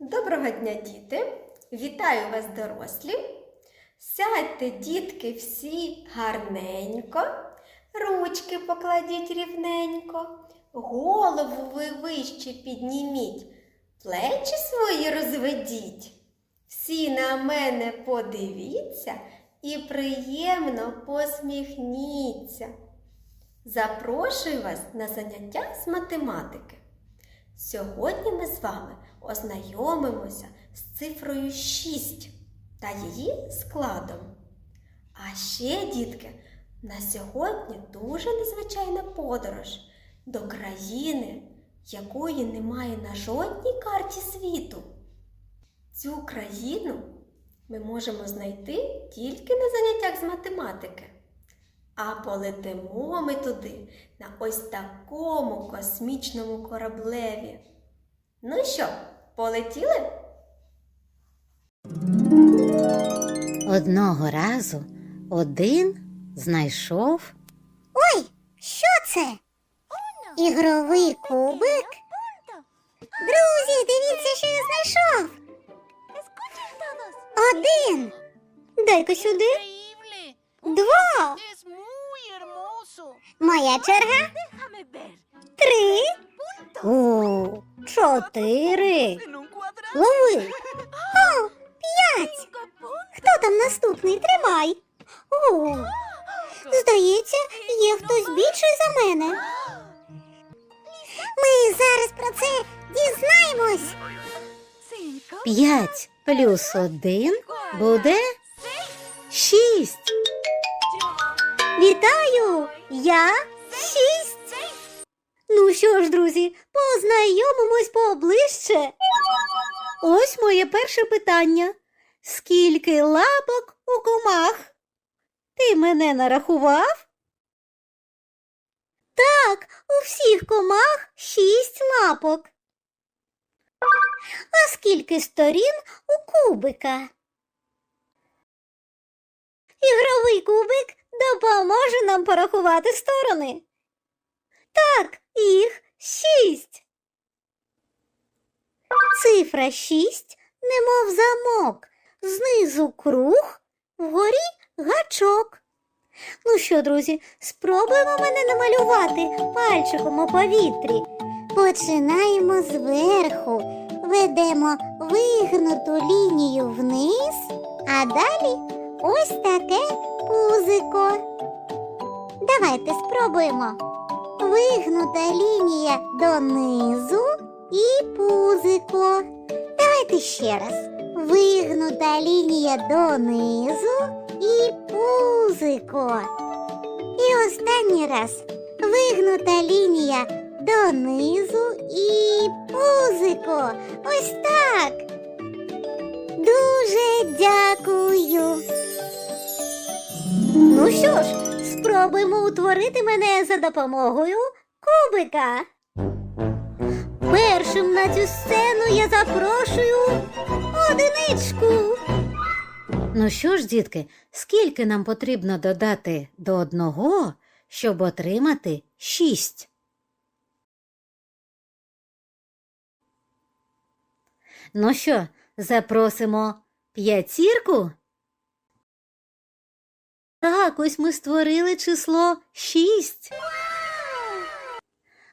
Доброго дня, діти! Вітаю вас, дорослі! Сядьте, дітки, всі гарненько, ручки покладіть рівненько, голову ви вище підніміть, плечі свої розведіть. Всі на мене подивіться і приємно посміхніться. Запрошую вас на заняття з математики. Сьогодні ми з вами ознайомимося з цифрою 6 та її складом. А ще, дітки, на сьогодні дуже незвичайна подорож до країни, якої немає на жодній карті світу. Цю країну ми можемо знайти тільки на заняттях з математики. А полетимо ми туди на ось такому космічному кораблеві. Ну що, полетіли? Одного разу один знайшов Ой, що це? Ігровий кубик? Друзі, дивіться, що я знайшов. Один. Дай-ка сюди. Два. Моя черга. Три. О, чотири. Лови. О, п'ять. Хто там наступний? Тримай. О, здається, є хтось більший за мене. Ми зараз про це дізнаємось. П'ять плюс один буде шість. Вітаю! Я шість. Ну що ж, друзі, познайомимось поближче. Ось моє перше питання. Скільки лапок у комах? Ти мене нарахував? Так, у всіх комах шість лапок. А скільки сторін у кубика? Ігровий кубик допоможе нам порахувати сторони. Так, їх шість. Цифра шість, немов замок, знизу круг, вгорі гачок. Ну що, друзі, спробуємо мене намалювати пальчиком у повітрі. Починаємо зверху, ведемо вигнуту лінію вниз, а далі ось таке пузико. Давайте спробуємо. Вигнута лінія донизу і пузико. Давайте ще раз. Вигнута лінія донизу і пузико. І останній раз. Вигнута лінія донизу і пузико. Ось так. Дуже дякую. Ну що ж, спробуємо утворити мене за допомогою кубика. Першим на цю сцену я запрошую одиничку. Ну що ж, дітки, скільки нам потрібно додати до одного, щоб отримати шість? Ну що, запросимо п'ятірку? Так, ось ми створили число шість.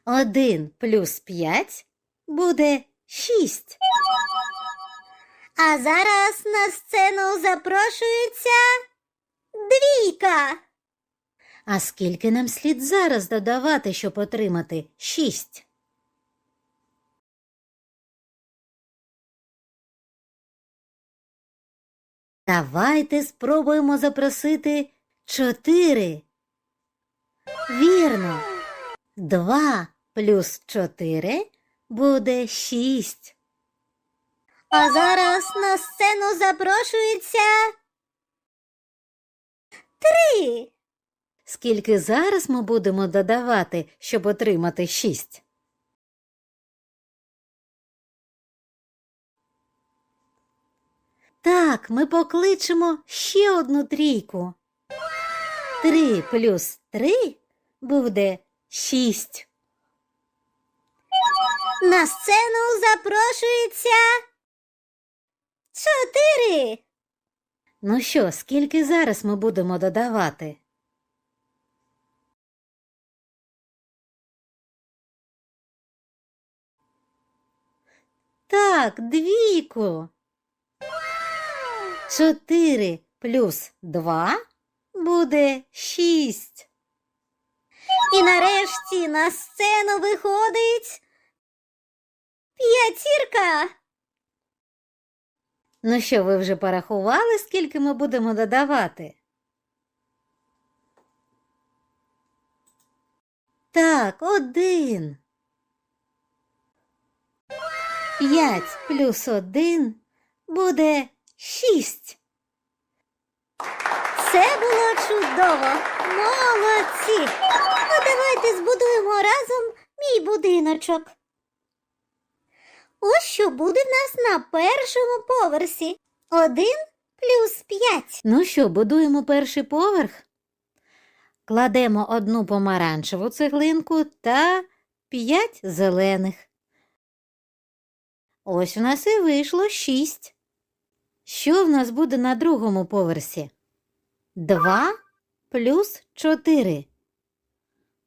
Один плюс п'ять буде шість. А зараз на сцену запрошується двійка. А скільки нам слід зараз додавати, щоб отримати шість? Давайте спробуємо запросити чотири. Вірно. Два плюс чотири буде шість. А зараз на сцену запрошується три. Скільки зараз ми будемо додавати, щоб отримати шість? Так, ми покличемо ще одну трійку. Три плюс три буде шість. На сцену запрошується Чотири. Ну що, скільки зараз ми будемо додавати? Так, двійку. Чотири плюс два буде шість. І нарешті на сцену виходить п'ятірка. Ну що, ви вже порахували, скільки ми будемо додавати? Так, один. П'ять плюс один буде шість. Це було чудово. Молодці. А давайте збудуємо разом мій будиночок. Ось що буде в нас на першому поверсі. Один плюс п'ять. Ну що, будуємо перший поверх? Кладемо одну помаранчеву цеглинку та п'ять зелених. Ось у нас і вийшло шість. Що в нас буде на другому поверсі? Два плюс чотири.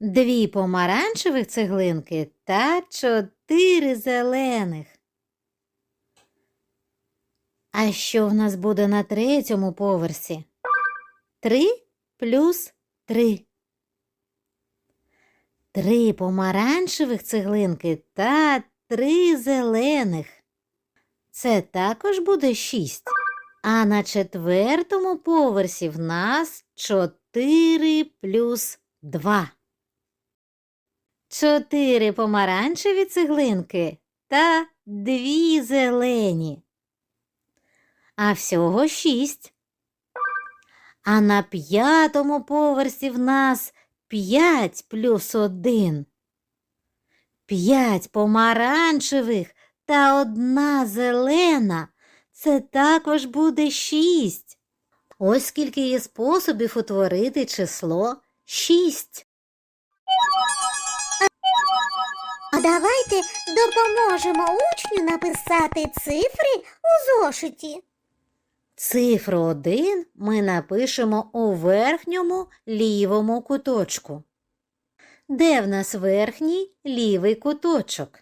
Дві помаранчевих цеглинки та чотири зелених. А що в нас буде на третьому поверсі? Три плюс три. Три помаранчевих цеглинки та три зелених. Це також буде шість. А на четвертому поверсі в нас чотири плюс два. Чотири помаранчеві цеглинки та дві зелені а всього шість. А на п'ятому поверсі в нас п'ять плюс один. П'ять помаранчевих та одна зелена. Це також буде шість. Ось скільки є способів утворити число шість. А давайте допоможемо учню написати цифри у зошиті. Цифру 1 ми напишемо у верхньому лівому куточку. Де в нас верхній лівий куточок?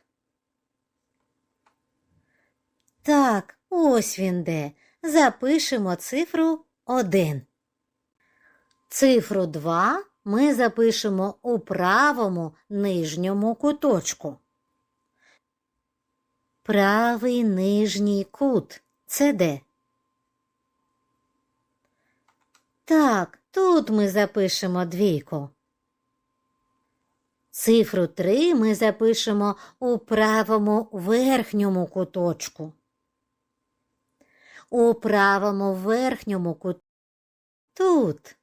Так, ось він де. Запишемо цифру 1. Цифру 2 ми запишемо у правому нижньому куточку. Правий нижній кут. Це де? Так, тут ми запишемо двійку. Цифру 3 ми запишемо у правому верхньому куточку. У правому верхньому кут... Тут.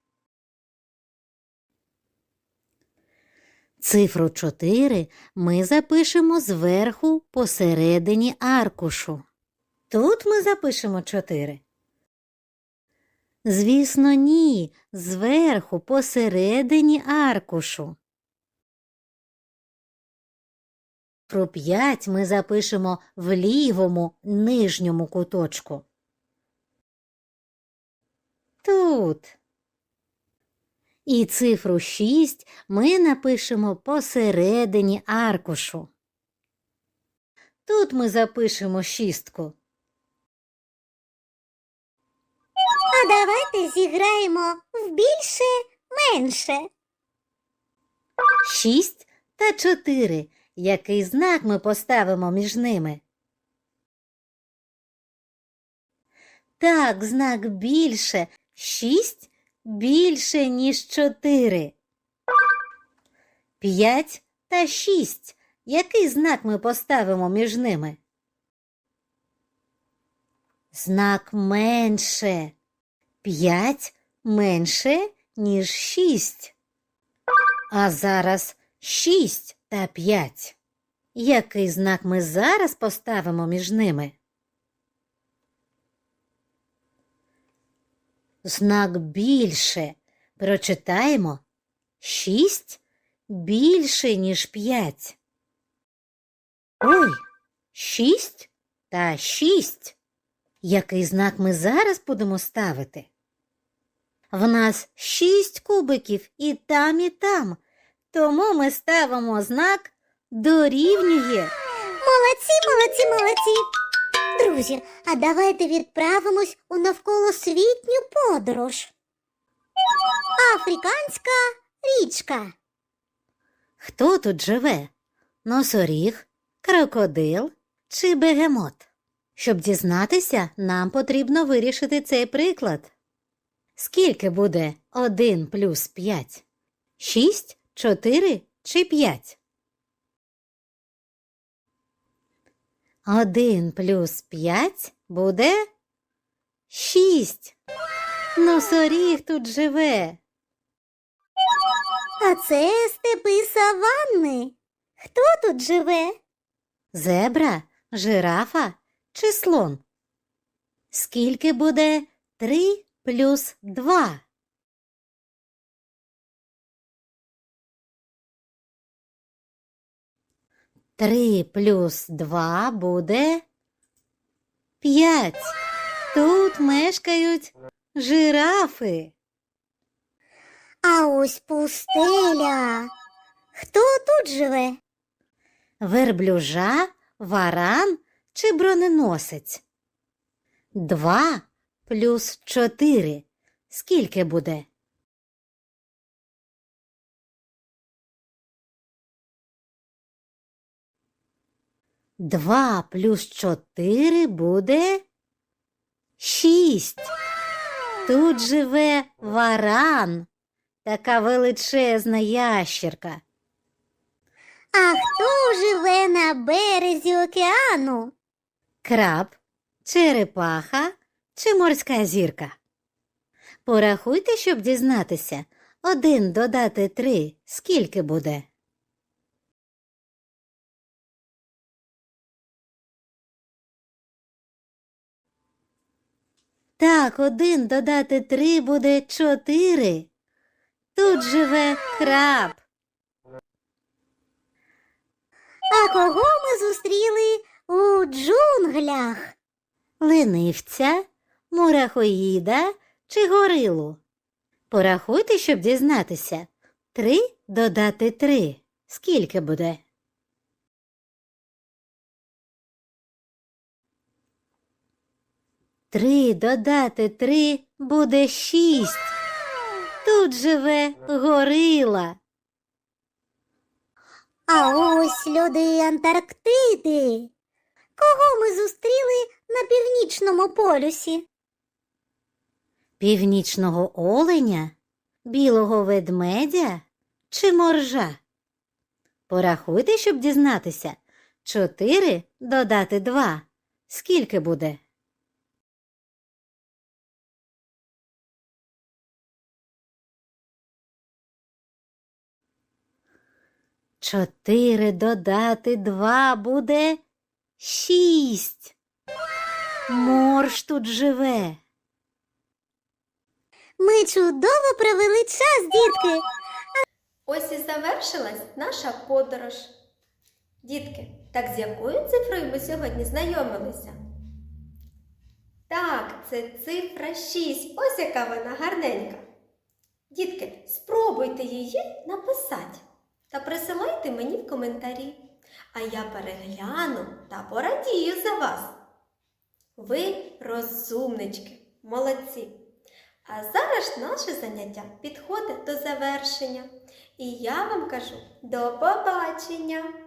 Цифру 4 ми запишемо зверху посередині аркушу. Тут ми запишемо 4. Звісно, ні, зверху посередині аркушу. Про 5 ми запишемо в лівому нижньому куточку. Тут. І цифру 6 ми напишемо посередині аркушу. Тут ми запишемо шістку. А давайте зіграємо в більше менше. 6 та 4. Який знак ми поставимо між ними? Так, знак більше. 6 більше, ніж 4. 5 та 6. Який знак ми поставимо між ними? Знак менше. 5 менше, ніж 6. А зараз 6 та 5. Який знак ми зараз поставимо між ними? Знак більше. Прочитаємо 6 більше, ніж 5. Ой, 6 та 6. Який знак ми зараз будемо ставити? В нас шість кубиків і там, і там. Тому ми ставимо знак дорівнює. Молодці, молодці, молодці. Друзі, а давайте відправимось у навколосвітню подорож. Африканська річка. Хто тут живе? Носоріг, крокодил чи бегемот? Щоб дізнатися, нам потрібно вирішити цей приклад. Скільки буде 1 плюс 5? 6, 4 чи 5? 1 плюс 5 буде 6. Носоріг тут живе. А це степи саванни. Хто тут живе? Зебра, жирафа чи слон? Скільки буде 3 плюс 2? Три плюс два буде п'ять. Тут мешкають жирафи. А ось пустеля. Хто тут живе? Верблюжа, варан чи броненосець? Два плюс чотири. Скільки буде? Два плюс чотири буде шість. Тут живе варан, така величезна ящерка. А хто живе на березі океану? Краб, черепаха чи морська зірка? Порахуйте, щоб дізнатися. Один додати три. Скільки буде? Так, один додати три буде чотири. Тут живе краб. А кого ми зустріли у джунглях? ленивця, мурахоїда чи горилу? Порахуйте, щоб дізнатися. Три додати три. Скільки буде? Три додати три буде шість. Тут живе горила. А ось люди Антарктиди. Кого ми зустріли на північному полюсі? Північного оленя, білого ведмедя чи моржа? Порахуйте, щоб дізнатися. Чотири додати два. Скільки буде? Чотири додати два буде шість. Морж тут живе. Ми чудово провели час, дітки. Ось і завершилась наша подорож. Дітки, так з якою цифрою ми сьогодні знайомилися? Так, це цифра 6. Ось яка вона гарненька. Дітки, спробуйте її написати та присилайте мені в коментарі. А я перегляну та порадію за вас. Ви розумнички, молодці. А зараз наше заняття підходить до завершення. І я вам кажу до побачення!